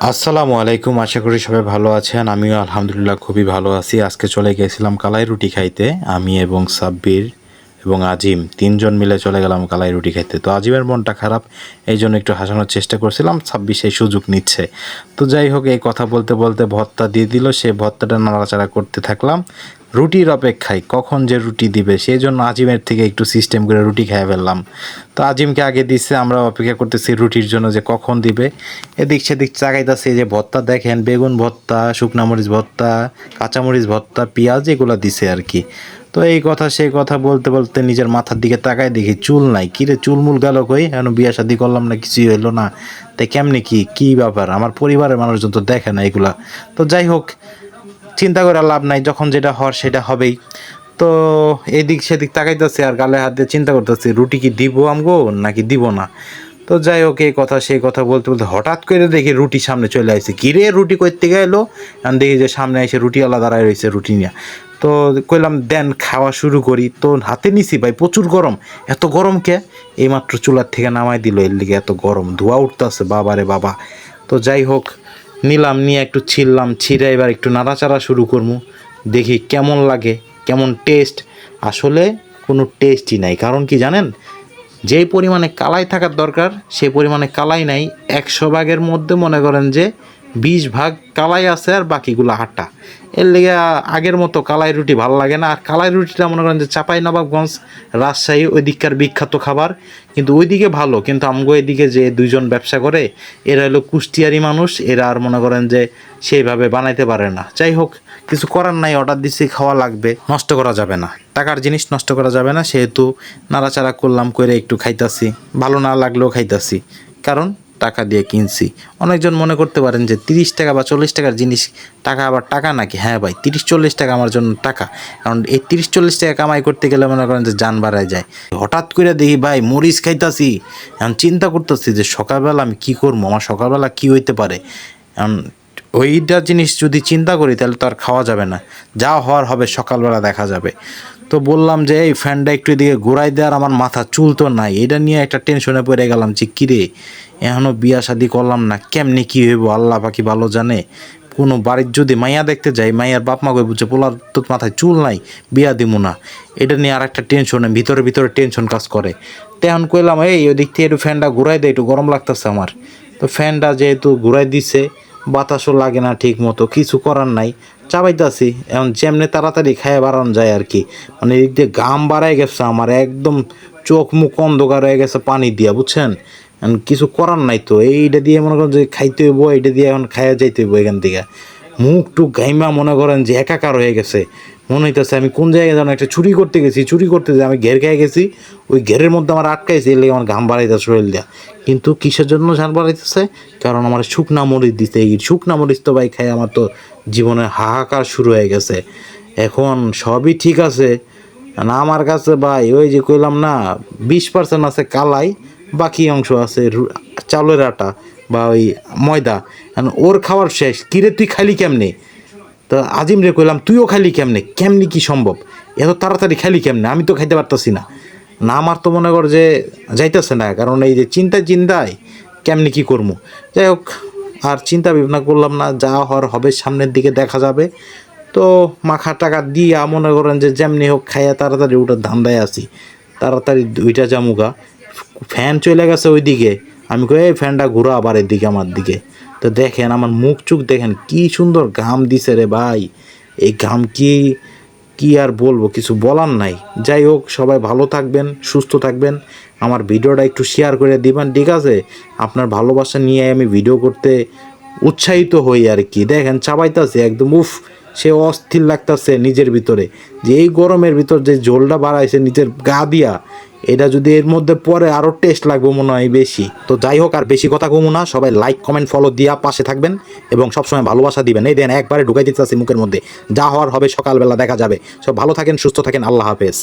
আসসালামু আলাইকুম, আশা করি সবাই ভালো আছেন। আমিও আলহামদুলিল্লাহ খুবই ভালো আছি। আজকে চলে গেছিলাম কালাই রুটি খাইতে, আমি এবং সাব্বির এবং আজিম, তিনজন মিলে চলে গেলাম কালাই রুটি খাইতে। তো আজিমের মনটা খারাপ এই জন্য একটু হাসানোর চেষ্টা করছিলাম ছাব্বিশ সেই সুযোগ নিচ্ছে। তো যাই হোক, এই কথা বলতে বলতে ভত্তা দিয়ে দিল, সে ভত্তাটা নাড়াচাড়া করতে থাকলাম। রুটির অপেক্ষায় কখন যে রুটি দিবে সেই জন্য আজিমের থেকে একটু সিস্টেম করে রুটি খেয়ে ফেললাম। তো আজিমকে আগে দিচ্ছে আমরা অপেক্ষা করতেছি রুটির জন্য যে কখন দিবে। এদিক সেদিক চাগাইতেছে যে ভত্তা দেখেন বেগুন ভত্তা শুকনা মরিচ ভত্তা কাঁচামরিচ ভত্তা পেঁয়াজ, এগুলো দিছে আর কি। তো এই কথা, সেই কথা বলতে বলতে নিজের মাথার দিকে তাকায় দেখি চুল নাই। কিরে চুলমুল গেল কই? এখন বিয়া শাদি করলাম না, কিছুই হইল না। তাই কেমনি কি কি ব্যাপার? আমার পরিবারের মানুষজন তো দেখে না এগুলা। তো যাই হোক চিন্তা করে লাভ নাই, যখন যেটা হওয়ার সেটা হবেই। তো এদিক সেদিক তাকাইতেছে আর গালে হাত দিয়ে চিন্তা করতেছে, রুটি কি দিব আমগো নাকি দিব না? তো যাই হোক, এই কথা সেই কথা বলতে বলতে হঠাৎ করে দেখি রুটি সামনে চলে আসছে কিরে রুটি করতে গেলো? আমি দেখি যে সামনে এসে রুটিওয়ালা দাঁড়ায় রয়েছে রুটি নিয়ে। তো কইলাম, দেন খাওয়া শুরু করি। তো হাতে নিছি ভাই, প্রচুর গরম। এত গরম কে? এইমাত্র চুলার থেকে নামাই দিল, এর লিগে এত গরম। ধোয়া উঠতেছে, বাবারে বাবা। তো যাই হোক নিলাম, নিয়ে একটু ছিললাম, ছিঁড়ে এবার একটু নাড়াচাড়া শুরু করব। দেখি কেমন লাগে, কেমন টেস্ট আসলে কোনো টেস্টই নাই। কারণ কি জানেন? যেই পরিমাণে কালাই থাকার দরকার সেই পরিমাণে কালাই নাই। একশো ভাগের মধ্যে মনে করেন যে বিশ ভাগ কালাই আছে আর বাকিগুলো আটা এর লেগে আগের মতো কালাই রুটি ভালো লাগে না। আর কালাই রুটিটা মনে করেন যে চাপাই নবাবগঞ্জ রাজশাহী ওই দিককার বিখ্যাত খাবার। কিন্তু ওইদিকে ভালো। কিন্তু আমগো এদিকে যে দুইজন ব্যবসা করে, এরা হলো কুষ্টিয়ারি মানুষ। এরা আর মনে করেন যে সেইভাবে বানাইতে পারে না। যাই হোক, কিছু করার নাই। অর্ডার দিচ্ছি খাওয়া লাগবে। নষ্ট করা যাবে না। টাকার জিনিস নষ্ট করা যাবে না। সেহেতু নাড়াচাড়া করলাম করে একটু খাইতাছি। ভালো না লাগলেও খাইতাছি। কারণ টাকা দিয়ে কিনছি। অনেকজন মনে করতে পারেন যে তিরিশ টাকা বা চল্লিশ টাকার জিনিস, টাকা আবার টাকা নাকি? হ্যাঁ ভাই, তিরিশ চল্লিশ টাকা আমার জন্য টাকা। কারণ এই তিরিশ চল্লিশ টাকা কামাই করতে গেলে মনে করেন যে যান বাড়ায় যায়। হঠাৎ করে দেখি ভাই মরিচ খাইতাছি। এখন চিন্তা করতেছি যে সকালবেলা আমি কি করব? আমার সকালবেলা কি হইতে পারে? এখন ওইটা জিনিস যদি চিন্তা করি তাহলে তো আর খাওয়া যাবে না। যা হওয়ার হবে, সকালবেলা দেখা যাবে। তো বললাম যে, এই ফ্যানটা একটু এদিকে ঘুরাই দেওয়ার আমার মাথা চুল তো নাই। এটা নিয়ে একটা টেনশনে পড়ে গেলাম যে কিরে এখনও বিয়া শাদি করলাম না, কেমনি কী হইব? আল্লাহ পাখি ভালো জানে। কোনো বাড়ির যদি মাইয়া দেখতে যাই, মাইয়ার বাপ মা কই বুঝছে, পোলার তো মাথায় চুল নাই, বিয়া দিমু না। এটা নিয়ে আর একটা টেনশনে ভিতরে ভিতরে টেনশন কাজ করে। তেমন কইলাম, এই ওই দিক থেকে একটু ফ্যানটা ঘুরাই দেয় একটু গরম লাগতেছে আমার। তো ফ্যানটা যেহেতু ঘুরাই দিছে, বাতাসও লাগে না ঠিক মতো কিছু করার নাই। চাবাইতাছি, এখন যেমনি তাড়াতাড়ি খায় বাড়ানো যায় আর কি মানে এদিক দিয়ে ঘাম বাড়াই গেছে, আমার একদম চোখ মুখ অন্ধকার হয়ে গেছে পানি দিয়া, বুঝছেন? কিছু করার নাই তো, এইটা দিয়ে মনে করেন যে খাইতে হইব, এইটা দিয়ে এখন খাইয়া যাইতে হইব এখান থেকে। মুখ টুক ঘাইমা মনে করেন যে একাকার হয়ে গেছে। মনে হইতেছে আমি কোন জায়গায় যেন একটা চুরি করতে গেছি, চুরি করতে যে আমি ঘের খেয়ে গেছি, ওই ঘেরের মধ্যে আমার আটকাইছে, এর আমার ঘাম বাড়াইতেছে শরীর দেওয়া কিন্তু কিসের জন্য ঘাম বাড়াইতেছে? কারণ আমার শুকনা মরিচ দিতে এই শুকনা মরিচ তো ভাই খাই আমার তো জীবনে হাহাকার শুরু হয়ে গেছে। এখন সবই ঠিক আছে। না আমার কাছে ভাই, ওই যে কইলাম না, বিশ পার্সেন্ট আছে কালাই, বাকি অংশ আছে রু- চাউলের আটা বা ওই ময়দা। ওর খাওয়ার শেষ। কিরে তুই খালি কেমনে? তো আজিম রে কইলাম, তুইও খালি কেমনে? কেমনি কি সম্ভব? এত তাড়াতাড়ি খালি কেমনে? আমি তো খাইতে পারতাছি না। না, আমার তো মনে কর যে যাইতেছে না। কারণ এই যে চিন্তায় চিন্তায় কেমনি কি করব যাই হোক আর চিন্তা ভাবনা করলাম না, যা হওয়ার হবে, সামনের দিকে দেখা যাবে। তো মাখা টাকা দিয়া মনে করেন যে যেমনি হোক খাইয়া তাড়াতাড়ি ওটা ধান্দায় আসি তাড়াতাড়ি দুইটা জামুকা ফ্যান চলে গেছে ওইদিকে। আমি কই, এই ফ্যানটা ঘুরো আবার এদিকে আমার দিকে। তো দেখেন, আমার মুখ চুখ দেখেন কি সুন্দর ঘাম দিছে রে ভাই। এই ঘাম কি কি আর বলব, কিছু বলার নাই। যাই হোক, সবাই ভালো থাকবেন, সুস্থ থাকবেন। আমার ভিডিওটা একটু শেয়ার করে দিবেন, ঠিক আছে? আপনার ভালোবাসা নিয়ে আমি ভিডিও করতে উৎসাহিত হই আর কি। দেখেন, চাবাইতাছে একদম, উফ! সে অস্থির লাগতেছে নিজের ভিতরে। যে এই গরমের ভিতর যে ঝোলটা বাড়াইছে নিজের গা দিয়া, এটা যদি এর মধ্যে পরে আরও টেস্ট লাগবে মনে হয় বেশি। তো যাই হোক, আর বেশি কথা কমু না, সবাই লাইক কমেন্ট ফলো দিয়া পাশে থাকবেন এবং সবসময় ভালোবাসা দিবেন। এই দেন একবারে ঢুকাই দিতে মুখের মধ্যে। যা হওয়ার হবে সকালবেলা, দেখা যাবে। সব ভালো থাকেন, সুস্থ থাকেন, আল্লাহ হাফেজ।